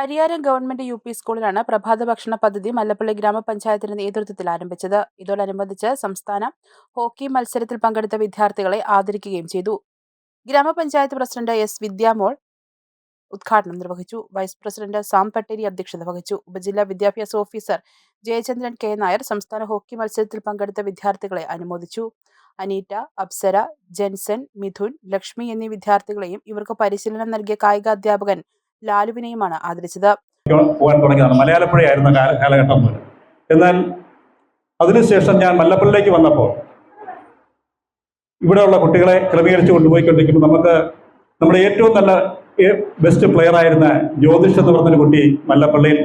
Pariyaram government U P സ്കൂളിലാണ് പ്രഭാത ഭക്ഷണ പദ്ധതി മല്ലപ്പള്ളി ഗ്രാമപഞ്ചായത്തിന്റെ നേതൃത്വത്തിൽ ആരംഭിച്ചത്. ഇതോടനുബന്ധിച്ച് സംസ്ഥാന ഹോക്കി മത്സരത്തിൽ പങ്കെടുത്ത വിദ്യാർത്ഥികളെ ആദരിക്കുകയും ചെയ്തു. ഗ്രാമപഞ്ചായത്ത് പ്രസിഡന്റ് എസ് വിദ്യാമോൾ ഉദ്ഘാടനം നിർവഹിച്ചു. വൈസ് പ്രസിഡന്റ് സാം പട്ടേരി അധ്യക്ഷത വഹിച്ചു. ഉപജില്ലാ വിദ്യാഭ്യാസ ഓഫീസർ ജയചന്ദ്രൻ കെ. നായർ സംസ്ഥാന ഹോക്കി മത്സരത്തിൽ പങ്കെടുത്ത വിദ്യാർത്ഥികളെ അനുമോദിച്ചു. അനീറ്റ അപ്സര ജെൻസൺ മിഥുൻ ലക്ഷ്മി എന്നീ വിദ്യാർത്ഥികളെയും ഇവർക്ക് പരിശീലനം നൽകിയ കായികാധ്യാപകൻ ലാലുവിനെയുമാണ് ആദരിച്ചത്. പോകാൻ തുടങ്ങിയതാണ്. മലയാളപ്പുഴയായിരുന്ന കാലഘട്ടം എന്നാൽ അതിനുശേഷം ഞാൻ മല്ലപ്പള്ളിയിലേക്ക് വന്നപ്പോൾ ഇവിടെയുള്ള കുട്ടികളെ ക്രമീകരിച്ച് കൊണ്ടുപോയിക്കൊണ്ടിരിക്കുമ്പോൾ നമുക്ക് നമ്മുടെ ഏറ്റവും നല്ല ബെസ്റ്റ് പ്ലെയർ ആയിരുന്ന ജ്യോതിഷ് എന്ന് പറഞ്ഞൊരു കുട്ടി മല്ലപ്പള്ളിയിൽ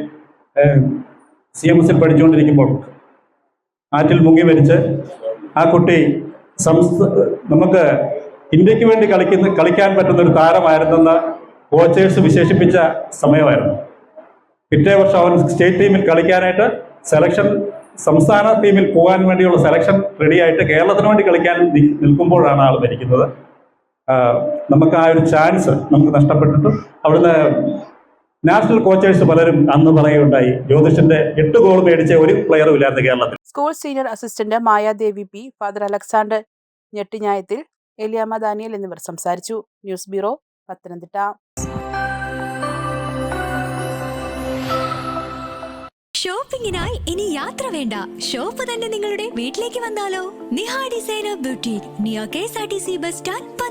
സി എം എസിൽ പഠിച്ചുകൊണ്ടിരിക്കുമ്പോൾ ആറ്റിൽ മുങ്ങി മരിച്ച് ആ കുട്ടി സംസ്ഥ നമുക്ക് ഇന്ത്യയ്ക്ക് വേണ്ടി കളിക്കുന്ന കളിക്കാൻ പറ്റുന്ന ഒരു താരമായിരുന്നെന്ന് കോച്ചേഴ്സ് വിശേഷിപ്പിച്ച സമയമായിരുന്നു. പിറ്റേ വർഷം അവൻ സ്റ്റേറ്റ് ടീമിൽ കളിക്കാനായിട്ട് സെലക്ഷൻ സംസ്ഥാന ടീമിൽ പോകാൻ വേണ്ടിയുള്ള സെലക്ഷൻ റെഡിയായിട്ട് കേരളത്തിന് വേണ്ടി കളിക്കാൻ നിൽക്കുമ്പോഴാണ് ആൾ മരിക്കുന്നത് നമുക്ക് ആ ഒരു ചാൻസ് നമുക്ക് നഷ്ടപ്പെട്ടിട്ട് അവിടുന്ന് നാഷണൽ കോച്ചേഴ്സ് പലരും അന്ന് പറയുകയുണ്ടായി ജ്യോതിഷിന്റെ എട്ട് ഗോൾ മേടിച്ച ഒരു പ്ലെയറും ഇല്ലായിരുന്നു കേരളത്തിൽ. School senior assistant Mayadevi P father Alexander ഞെട്ടിഞ്ഞായത്തിൽ Eliyamma Daniel എന്നിവർ സംസാരിച്ചു. News bureau Pathanamthitta. ഷോപ്പിംഗിനായി ഇനി യാത്ര വേണ്ട. ഷോപ്പ് തന്നെ നിങ്ങളുടെ വീട്ടിലേക്ക് വന്നാലോ? Niha designer beauty near K S R T C bus stand